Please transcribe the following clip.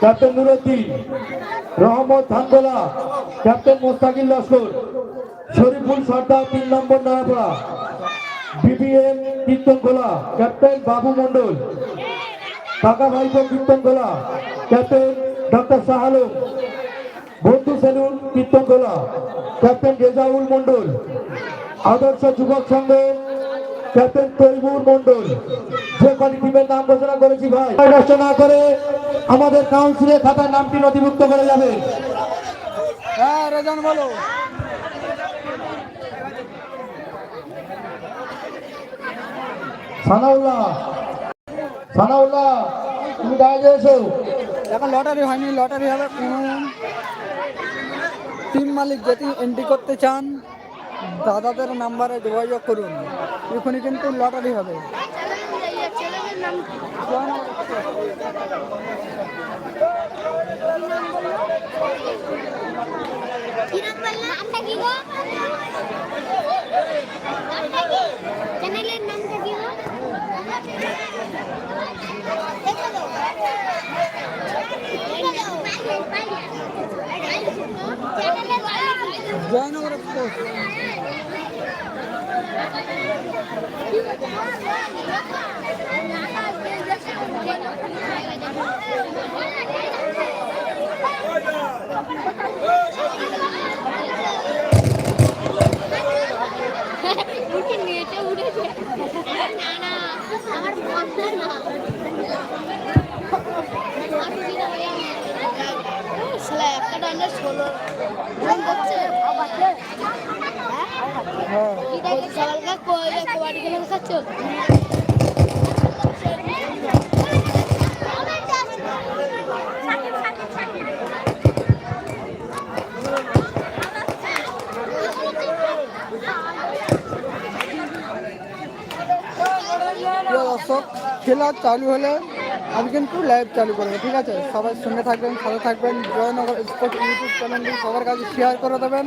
Captain Nuruddin, Rahmat Dhangola captain Mostakil Laskar, Shariful Sardar তিন নম্বর Narapara BBM Kirtan Kirtankhola captain Babu মণ্ডল, কাকা ভাইপো কীর্তনখোলা ক্যাপ্টেন ডক্টর শাহ আলম, বন্ধু সেলুন কীর্তনখোলা ক্যাপ্টেন রেজাউল মণ্ডল, আদর্শ যুবক সংঘ ক্যাপ্টেন তৈমুর মণ্ডল যে কটি টিমের নাম ঘোষণা করেছি ভাই? নষ্ট না করে আমাদের কাউন্সিলের খাতায় নামটি নথিভুক্ত করে যাবে। হ্যাঁ রেজান বলো। সানাউল্লাহ সানাউল্লাহ তুমি দাঁড়িয়ে এসো এখন লটারি হয়নি লটারি হবে টিম মালিক যদি এন্ট্রি করতে চান দাদাদের নাম্বারে যোগাযোগ করুন। এখনই কিন্তু লটারি হবে। জয়নগর এক্সপ্রেস উঠে নেটে উঠেছে না দর্শক, খেলা চালু হলে আমি কিন্তু লাইভ চালু করব ঠিক আছে? সবাই সঙ্গে থাকবেন সাথে থাকবেন। জয়নগর স্পোর্টস ইউটিউব চ্যানেলটি সবার কাছে শেয়ার করে দেবেন।